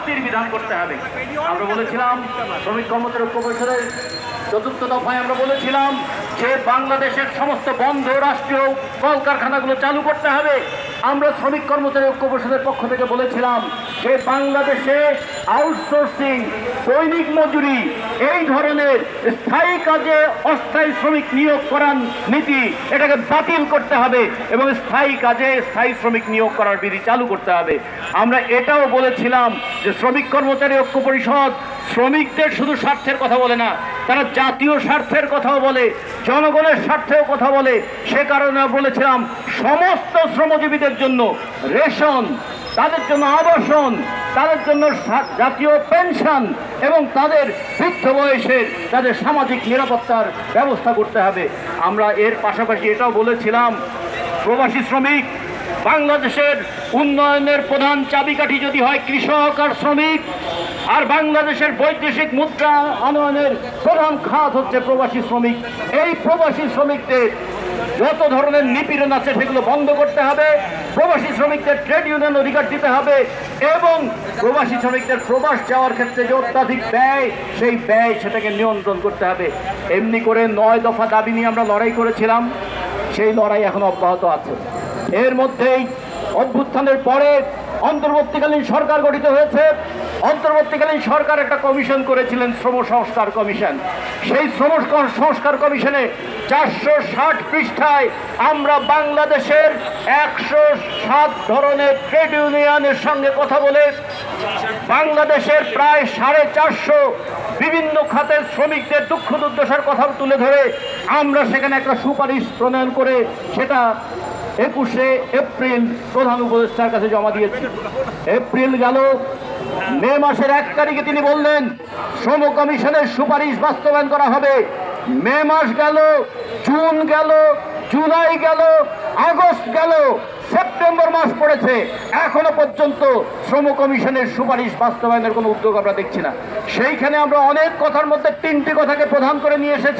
শাস্তির বিধান করতে হবে। আমরা বলেছিলাম শ্রমিক কর্মচারী ঐক্য পরিষদের চতুর্থ দফায় আমরা বলেছিলাম যে বাংলাদেশের সমস্ত বন্ধ রাষ্ট্রীয় কলকারখানাগুলো চালু করতে হবে। আমরা শ্রমিক কর্মচারী ঐক্য পরিষদের পক্ষ থেকে বলেছিলাম যে বাংলাদেশে আউটসোর্সিং দৈনিক মজুরি, এই ধরনের স্থায়ী কাজে অস্থায়ী শ্রমিক নিয়োগ করার নীতি এটাকে বাতিল করতে হবে এবং স্থায়ী কাজে স্থায়ী শ্রমিক নিয়োগ করার বিধি চালু করতে হবে। আমরা এটাও বলেছিলাম যে শ্রমিক কর্মচারী ঐক্য পরিষদ শ্রমিকদের শুধু স্বার্থের কথা বলে না, তারা জাতীয় স্বার্থের কথাও বলে, জনগণের স্বার্থেও কথা বলে। সে কারণে বলেছিলাম, সমস্ত শ্রমজীবীদের জন্য রেশন, তাদের জন্য আবাসন, তাদের জন্য জাতীয় পেনশন এবং তাদের বৃদ্ধ বয়সের তাদের সামাজিক নিরাপত্তার ব্যবস্থা করতে হবে। আমরা এর পাশাপাশি এটাও বলেছিলাম, প্রবাসী শ্রমিক, বাংলাদেশের উন্নয়নের প্রধান চাবিকাঠি যদি হয় কৃষক আর শ্রমিক আর বাংলাদেশের বৈদেশিক মুদ্রা আনয়নের প্রধান খাত হচ্ছে প্রবাসী শ্রমিক। এই প্রবাসী শ্রমিকদের যত ধরনের নিপীড়ন আছে সেগুলো বন্ধ করতে হবে, প্রবাসী শ্রমিকদের ট্রেড ইউনিয়ন অধিকার দিতে হবে এবং প্রবাসী শ্রমিকদের প্রবাস যাওয়ার ক্ষেত্রে যে অত্যাধিক ব্যয়, সেই ব্যয় সেটাকে নিয়ন্ত্রণ করতে হবে। এমনি করে নয় দফা দাবি নিয়ে আমরা লড়াই করেছিলাম, সেই লড়াই এখন অব্যাহত আছে। এর মধ্যেই অভ্যুত্থানের পরে অন্তর্বর্তীকালীন সরকার গঠিত হয়েছে। অন্তর্বর্তীকালীন সরকার একটা কমিশন করেছিলেন শ্রম সংস্কার কমিশন। সেই শ্রম সংস্কার কমিশনে চারশো ষাট পৃষ্ঠায় আমরা বাংলাদেশের একশো সাত ধরনের ট্রেড ইউনিয়নের সঙ্গে কথা বলে বাংলাদেশের প্রায় সাড়ে চারশো বিভিন্ন খাতের শ্রমিকদের দুঃখ দুর্দশার কথা তুলে ধরে আমরা সেখানে একটা সুপারিশ প্রণয়ন করে সেটা একুশে এপ্রিল প্রধান উপদেষ্টার কাছে জমা দিয়েছি। এপ্রিল গেল মে মাসের এক তারিখে তিনি বললেন শ্রম কমিশনের সুপারিশ বাস্তবায়ন করা হবে। মে মাস গেল, জুন গেল, জুলাই গেল, আগস্ট গেল, সেপ্টেম্বর মাস পড়েছে। এখনও পর্যন্ত শ্রম কমিশনের সুপারিশ বাস্তবায়নের কোনো উদ্যোগ আমরা দেখছি না। সেইখানে আমরা অনেক কথার মধ্যে তিনটি কথাকে প্রধান করে নিয়ে এসেছি।